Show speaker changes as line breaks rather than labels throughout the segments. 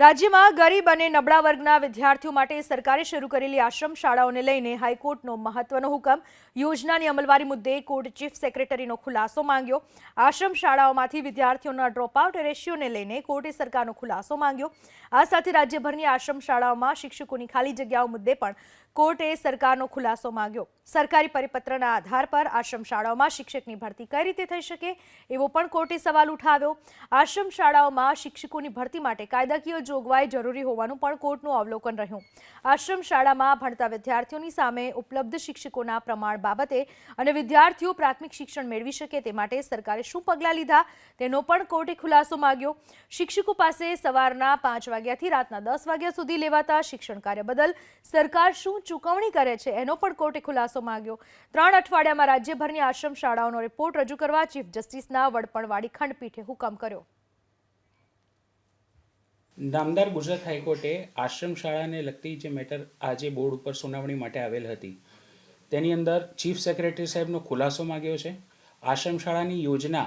રાજ્યમાં ગરીબ અને નબળા વર્ગના વિદ્યાર્થીઓ માટે સરકારે શરૂ કરેલી આશ્રમ શાળાઓને લઈને હાઈકોર્ટનો મહત્વનો હુકમ. યોજનાની અમલવારી મુદ્દે કોર્ટ ચીફ સેક્રેટરીનો ખુલાસો માંગ્યો. આશ્રમ શાળાઓમાંથી વિદ્યાર્થીઓના ડ્રોપઆઉટ રેશિયોને લઈને કોર્ટે સરકારનો ખુલાસો માંગ્યો. આ સાથે રાજ્યભરની આશ્રમ શાળાઓમાં શિક્ષકોની ખાલી જગ્યાઓ મુદ્દે પણ કોર્ટે સરકારનો ખુલાસો માંગ્યો. સરકારી પરિપત્રના આધાર પર આશ્રમ શાળાઓમાં શિક્ષકની ભરતી કઈ રીતે થઈ શકે એવો પણ કોર્ટે સવાલ ઉઠાવ્યો. આશ્રમ શાળાઓમાં શિક્ષકોની ભરતી માટે કાયદાકીય જોગવાઈ જરૂરી હોવાનું પણ કોર્ટનું અવલોકન રહ્યું. આશ્રમ શાળામાં ભણતા વિદ્યાર્થીઓની સામે ઉપલબ્ધ શિક્ષકોના પ્રમાણ બાબતે અને વિદ્યાર્થીઓ પ્રાથમિક શિક્ષણ મેળવી શકે તે માટે સરકારે શું પગલાં લીધા તેનો પણ કોર્ટે ખુલાસો માંગ્યો. શિક્ષકો પાસે સવારના પાંચ વાગ્યાથી રાતના દસ વાગ્યા સુધી લેવાતા શિક્ષણ કાર્ય બદલ સરકાર શું ચૂકવણી કરે છે એનો પણ કોર્ટે ખુલાસો માંગ્યો. ત્રણ અઠવાડિયામાં રાજ્યભરની આશ્રમ શાળાઓનો રિપોર્ટ રજૂ કરવા ચીફ જસ્ટિસના વડપણવાળી ખંડપીઠે હુકમ કર્યો.
નામદાર ગુજરાત હાઈકોર્ટે આશ્રમ શાળાને લગતી જે મેટર આજે બોર્ડ ઉપર સુનાવણી માટે આવેલ હતી, તેની અંદર ચીફ સેક્રેટરી સાહેબનો ખુલાસો માંગ્યો છે. આશ્રમ શાળાની યોજના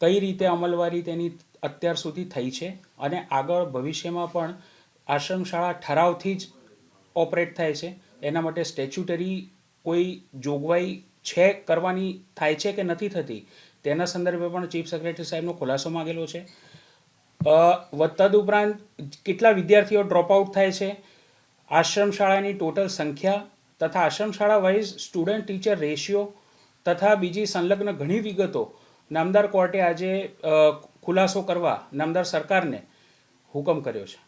કઈ રીતે અમલવારી તેની અત્યાર સુધી થઈ છે અને આગળ ભવિષ્યમાં પણ આશ્રમ શાળા ઠરાવથી જ ઓપરેટ થાય છે, એના માટે સ્ટેચ્યુટરી કોઈ જોગવાઈ છે, કરવાની થાય છે કે નથી થતી, તેના સંદર્ભે પણ ચીફ સેક્રેટરી સાહેબનો ખુલાસો માગેલો છે. ઉપરાંત કેટલા વિદ્યાર્થીઓ ડ્રોપ આઉટ થાય છે? આશ્રમ શાળાની ટોટલ સંખ્યા તથા આશ્રમ શાળા વાઇઝ સ્ટુડન્ટ ટીચર રેશિયો તથા બીજી સંલગ્ન ઘણી વિગતો નામદાર કોર્ટે આજે ખુલાસો કરવા નામદાર સરકારને હુકમ કર્યો છે.